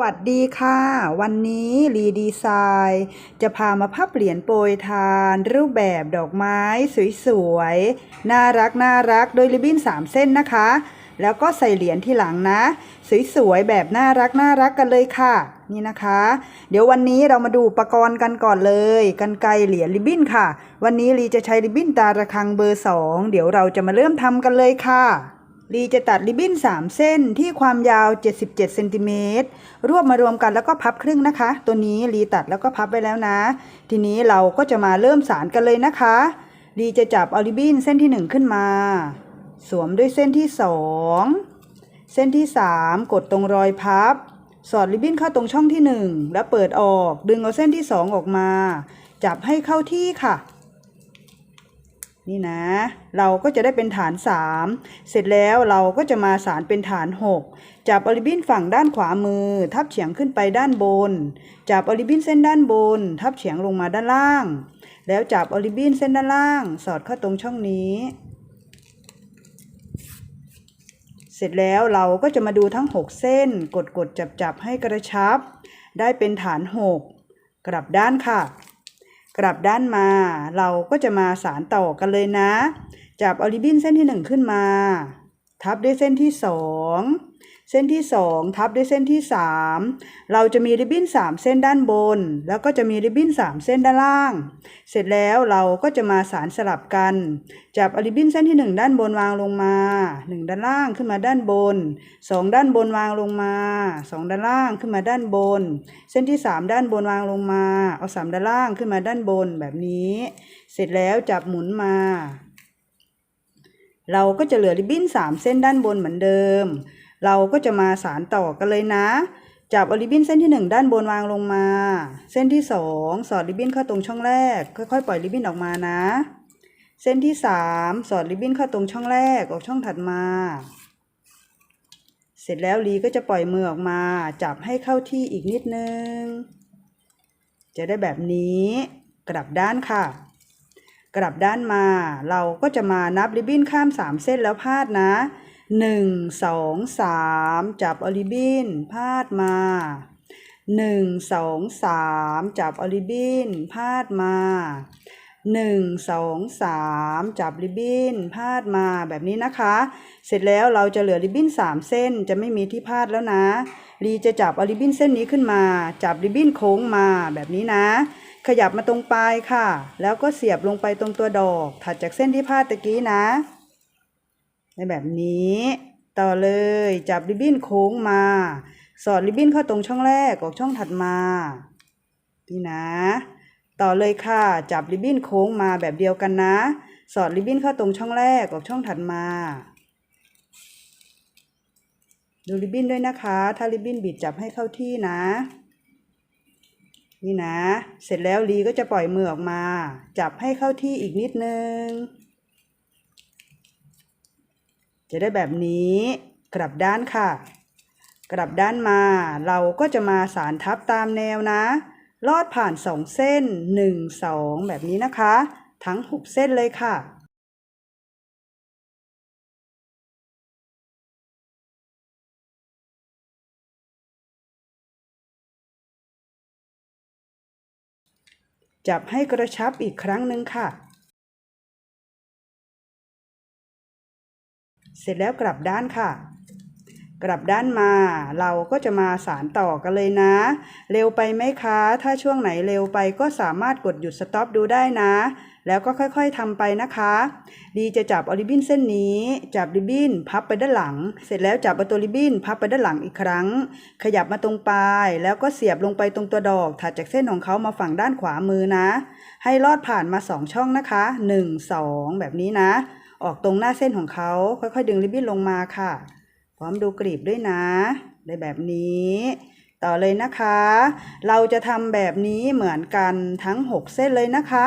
วัสดีค่ะ วันนี้รีดีไซน์จะพามาพับเหรียญโปรยทาน รูปแบบดอกไม้สวยๆ น่ารักน่ารักโดยริบบิ้น 3 เส้นนะคะ แล้วก็ใส่เหรียญที่หลังนะ สวยๆ แบบน่ารักน่ารักกันเลยค่ะ นี่นะคะ เดี๋ยววันนี้เรามาดูอุปกรณ์กันก่อนเลยกันไกเหรียญริบบิ้นค่ะ วันนี้รีจะใช้ริบบิ้นตาระคังเบอร์ 2 เดี๋ยวเราจะมาเริ่มทำกันเลยค่ะ ลีจะตัดริบบิ้น 3 เส้นที่ความยาว 77เซนติเมตรรวบมารวมกันแล้วก็พับครึ่งนะคะ ตัวนี้ลีตัดแล้วก็พับไว้แล้วนะ ทีนี้เราก็จะมาเริ่มสารกันเลยนะคะลีจะจับเอาริบบิ้นเส้นที่ 1 ขึ้นมา สวมด้วยเส้นที่ 2 เส้นที่ 3 กดตรงรอยพับ สอดริบบิ้นเข้าตรงช่องที่ 1 แล้วเปิดออก ดึงเอาเส้นที่ 2 ออกมา จับให้เข้าที่ค่ะ นี่นะ เราก็จะได้เป็นฐาน 3 เสร็จแล้วเราก็จะมาสารเป็นฐาน 6 จับอลิบินฝั่งด้านขวามือ ทับเฉียงขึ้นไปด้านบน จับอลิบินเส้นด้านบน ทับเฉียงลงมาด้านล่าง แล้วจับอลิบินเส้นด้านล่าง สอดเข้าตรงช่องนี้ เสร็จแล้วเราก็จะมาดูทั้ง 6 เส้น กดกดจับจับให้กระชับ ได้เป็นฐาน 6 กลับด้านค่ะ กลับด้านมา เราก็จะมาสารต่อกันเลยนะ จับออริบินเส้นที่ 1 ขึ้นมา ทับด้วยเส้นที่2เส้นที่2ทับด้วยเส้นที่3เราจะมีริบบิ้น3เส้นด้านบน แล้วก็จะมีริบบิ้น3เส้นด้านล่าง เสร็จแล้วเราก็จะมาสารสลับกัน จับออริบบิ้นเส้นที่1ด้านบนวางลงมา1ด้านล่างขึ้นมาด้านบน2ด้านบนวางลงมา2ด้านล่างขึ้นมาด้านบน เส้นที่3ด้านบนวางลงมา เอา3ด้านล่างขึ้นมาด้านบนแบบนี้ เสร็จแล้วจับหมุนมา เราก็จะเหลือริบบิ้น3 เส้นด้านบนเหมือนเดิม เราก็จะมาสารต่อกันเลยนะ จับริบบิ้นเส้นที่ 1 ด้านบนวางลงมา เส้นที่ 2 สอดริบบิ้นเข้าตรงช่องแรก ค่อยๆ ปล่อยริบบิ้นออกมานะ เส้นที่ 3 สอดริบบิ้นเข้าตรงช่องแรกออกช่องถัดมา เสร็จแล้วลีก็จะปล่อยมือออกมา จับให้เข้าที่อีกนิดนึง จะได้แบบนี้กลับด้านค่ะ กลับด้านมา เราก็จะมานับริบบิ้นข้าม 3 เส้นแล้วพาดนะ 1 2 3 จับออริบบิ้นพาดมา 1 2 3 จับออริบบิ้นพาดมา1 2 3จับริบบิ้นพาดมาแบบนี้นะคะ เสร็จแล้วเราจะเหลือริบบิ้น3เส้นจะไม่มีที่พาดแล้วนะลีจะจับเอาริบบิ้นเส้นนี้ขึ้นมา จับริบบิ้นโค้งมาแบบนี้นะ ขยับมาตรงปลายค่ะ แล้วก็เสียบลงไปตรงตัวดอก ถัดจากเส้นที่พาดตะกี้นะ ในแบบนี้ ต่อเลยจับริบบิ้นโค้งมา สอดริบบิ้นเข้าตรงช่องแรกออกช่องถัดมานี่นะ ต่อเลยค่ะ จับริบบิ้นโค้งมาแบบเดียวกันนะ สอดริบบิ้นเข้าตรงช่องแรกออกช่องถัดมา ดูริบบิ้นด้วยนะคะ ถ้าริบบิ้นบิดจับให้เข้าที่นะ นี่นะ เสร็จแล้วลีก็จะปล่อยมือออกมา จับให้เข้าที่อีกนิดนึง จะได้แบบนี้ กลับด้านค่ะ กลับด้านมา เราก็จะมาสารทับตามแนวนะ ลอดผ่านสองเส้นหนึ่งสองแบบนี้นะคะ ทั้งหกเส้นเลยค่ะ จับให้กระชับอีกครั้งหนึ่งค่ะ เสร็จแล้วกลับด้านค่ะ กลับด้านมา เราก็จะมาสารต่อกันเลยนะ เร็วไปไหมคะ ถ้าช่วงไหนเร็วไปก็สามารถกดหยุดสต็อปดูได้นะ แล้วก็ค่อยๆทำไปนะคะ ดีจะจับออริบบิ้นเส้นนี้ จับริบบิ้นพับไปด้านหลัง เสร็จแล้วจับเอาตัวริบบิ้นพับไปด้านหลังอีกครั้ง ขยับมาตรงปลาย แล้วก็เสียบลงไปตรงตัวดอก ถัดจากเส้นของเขามาฝั่งด้านขวามือนะ ให้ลอดผ่านมาสองช่องนะคะ 1 2 แบบนี้นะ ออกตรงหน้าเส้นของเขาค่อยๆ ดึงริบบิ้นลงมาค่ะ พร้อมดูกรีบด้วยนะ ได้แบบนี้ต่อเลยนะคะ เราจะทำแบบนี้เหมือนกันทั้ง 6 เส้นเลยนะคะ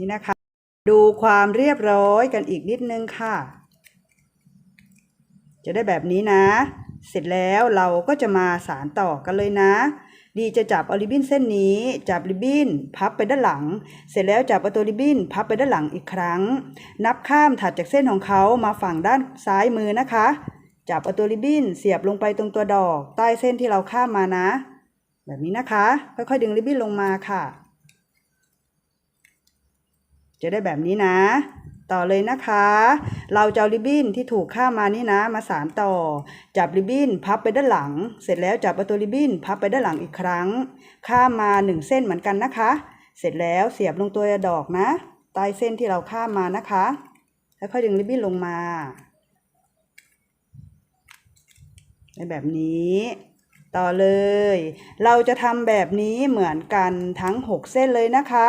นี่นะคะ ดูความเรียบร้อยกันอีกนิดนึงค่ะ จะได้แบบนี้นะ เสร็จแล้วเราก็จะมาสารต่อกันเลยนะ ดีจะจับเอาริบบิ้นเส้นนี้ จับริบบิ้น พับไปด้านหลัง เสร็จแล้วจับเอาตัวริบบิ้น พับไปด้านหลังอีกครั้ง นับข้ามถัดจากเส้นของเขามาฝั่งด้านซ้ายมือนะคะ จับเอาตัวริบบิ้น เสียบลงไปตรงตัวดอก ใต้เส้นที่เราข้ามมานะ แบบนี้นะคะ ค่อยๆดึงริบบิ้นลงมาค่ะ จะได้แบบนี้นะ ต่อเลยนะคะ เราจะริบบิ้นที่ถูกข้ามมานี่นะมาสานต่อ จับริบบิ้นพับไปด้านหลัง เสร็จแล้วจับประตูริบบิ้นพับไปด้านหลังอีกครั้ง ข้ามมาหนึ่งเส้นเหมือนกันนะคะ เสร็จแล้วเสียบลงตัวดอกนะใต้เส้นที่เราข้ามมานะคะแล้วค่อยดึงริบบิ้นลงมาในแบบนี้ ต่อเลย เราจะทำแบบนี้เหมือนกันทั้ง 6 เส้นเลยนะคะ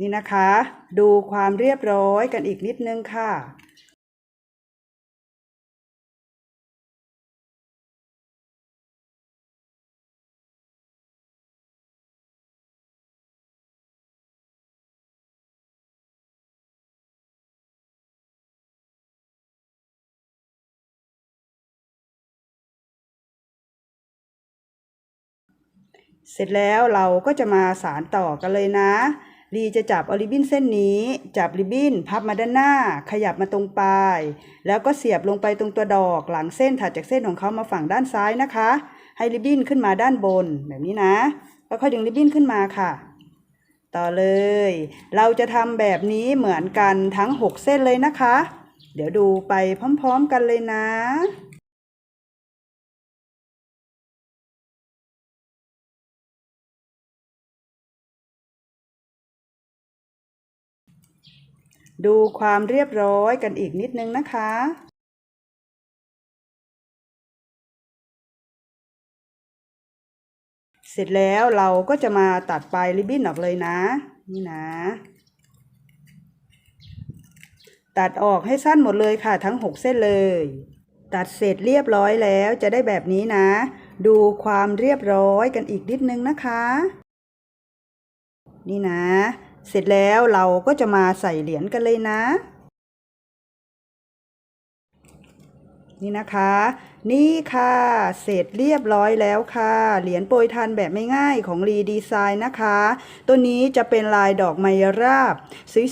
นี่นะคะ ดูความเรียบร้อยกันอีกนิดนึงค่ะเสร็จแล้วเราก็จะมาสารต่อกันเลยนะ ลีจะจับเอาริบบิ้นเส้นนี้ จับริบบิ้นพับมาด้านหน้า ขยับมาตรงปลาย แล้วก็เสียบลงไปตรงตัวดอก หลังเส้นถัดจากเส้นของเขามาฝั่งด้านซ้ายนะคะ ให้ริบบิ้นขึ้นมาด้านบนแบบนี้นะแล้วค่อยดึงริบบิ้นขึ้นมาค่ะ ต่อเลย เราจะทำแบบนี้เหมือนกันทั้ง 6 เส้นเลยนะคะ เดี๋ยวดูไปพร้อม ๆ กันเลยนะ ดูความเรียบร้อยกันอีกนิดนึงนะคะ เสร็จแล้วเราก็จะมาตัดปลายริบบิ้นออกเลยนะ นี่นะ ตัดออกให้สั้นหมดเลยค่ะทั้ง 6 เส้นเลย ตัดเสร็จเรียบร้อยแล้วจะได้แบบนี้นะ ดูความเรียบร้อยกันอีกนิดนึงนะคะ นี่นะ เสร็จแล้วเราก็จะมาใส่เหรียญกันเลยนะ นี่นะคะ นี่ค่ะ เสร็จเรียบร้อยแล้วค่ะ เหรียญโปรยทานแบบไม่ง่ายของรีดีไซน์นะคะ ตัวนี้จะเป็นลายดอกไมราบ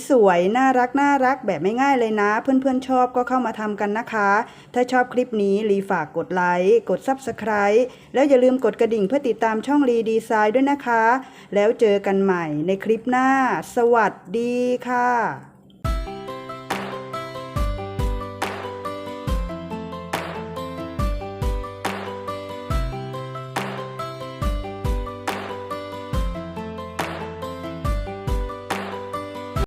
สวยๆ น่ารักน่ารักแบบไม่ง่ายเลยนะ เพื่อนๆชอบก็เข้ามาทำกันนะคะ ถ้าชอบคลิปนี้รีฝากกดไลค์กด Subscribe แล้วอย่าลืมกดกระดิ่งเพื่อติดตามช่องรีดีไซน์ด้วยนะคะ แล้วเจอกันใหม่ในคลิปหน้า สวัสดีค่ะ